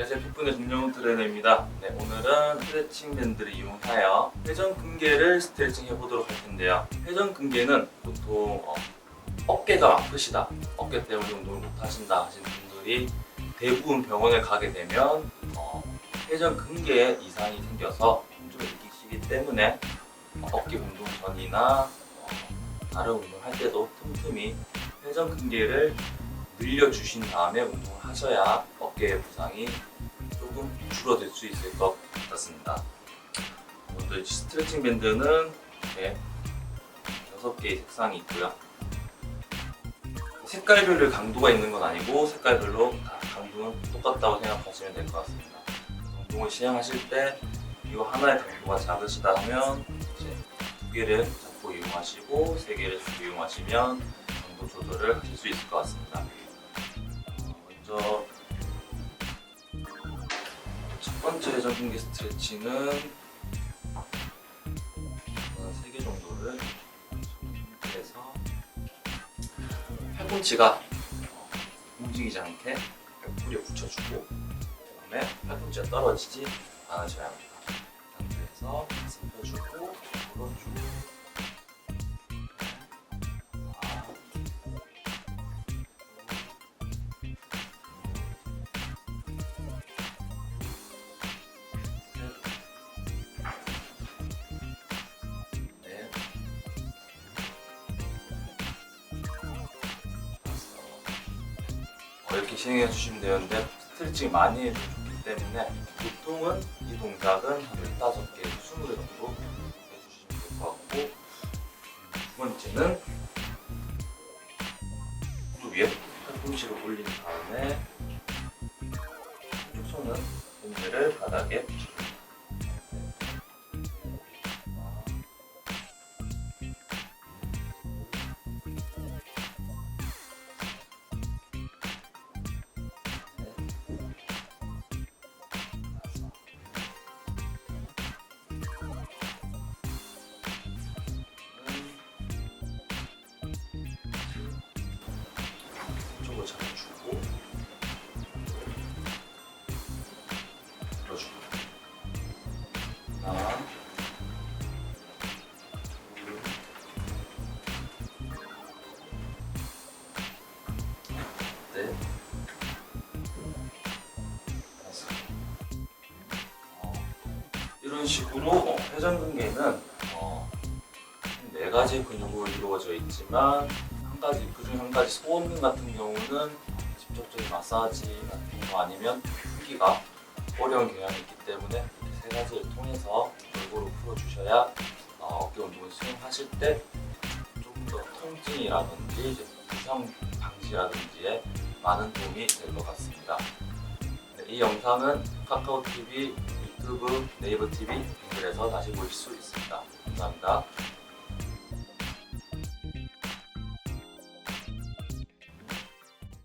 안녕하세요. 핏분의 김영훈 트레이너입니다. 네, 오늘은 스트레칭 밴드를 이용하여 회전 근개를 스트레칭 해보도록 할 텐데요. 회전 근개는 보통 어, 어깨가 아프시다, 어깨 때문에 운동을 못 하신다 하시는 분들이 대부분 병원에 가게 되면 어, 회전 근개에 이상이 생겨서 좀 느끼시기 때문에 어, 어깨 운동 전이나 어, 다른 운동 할 때도 틈틈이 회전 근개를 늘려주신 다음에 운동을 하셔야 어깨의 부상이 조금 줄어들 수 있을 것 같습니다. 오늘 스트레칭 밴드는 이렇게 6개의 색상이 있고요. 색깔별로 강도가 있는 건 아니고 색깔별로 다 강도는 똑같다고 생각하시면 될 것 같습니다. 운동을 시행하실 때 이거 하나의 강도가 작으시다 하면 이제 두 개를 잡고 이용하시고 세 개를 잡고 이용하시면 강도 조절을 하실 수 있을 것 같습니다. 어, 먼저 첫 번째 회전 근개 스트레칭은 세개 정도를 해서 팔꿈치가 어, 움직이지 않게 옆구리에 붙여주고 그다음에 팔꿈치가 떨어지지 않으셔야 합니다. 이 상태에서 가슴 펴주고 물어주고 이렇게 진행해 주시면 되는데 스트레칭 많이 해도 좋기 때문에 보통은 이 동작은 한 15개, 20개 정도 해주시면 될 것 같고 두 번째는 무릎 위에 팔꿈치를 올린 다음에 손은 몸매를 바닥에 이쪽으로 잡아주고 들어주고 다섯. 어, 이런 식으로 어, 회전근개는 어, 네 가지 근육으로 이루어져 있지만 한 가지 그중 한 가지 소음근 같은 경우는 직접적인 마사지 같은 거 아니면 풀기가 어려운 경향이 있기 때문에 세 가지를 통해서 골고루 풀어주셔야 어, 어깨 운동을 수행하실 때 조금 더 통증이라든지 이제 부상 방지라든지에 많은 도움이 될 것 같습니다. 네, 이 영상은 카카오 TV, 유튜브, 네이버 TV 등글에서 다시 보실 수 있습니다. 감사합니다.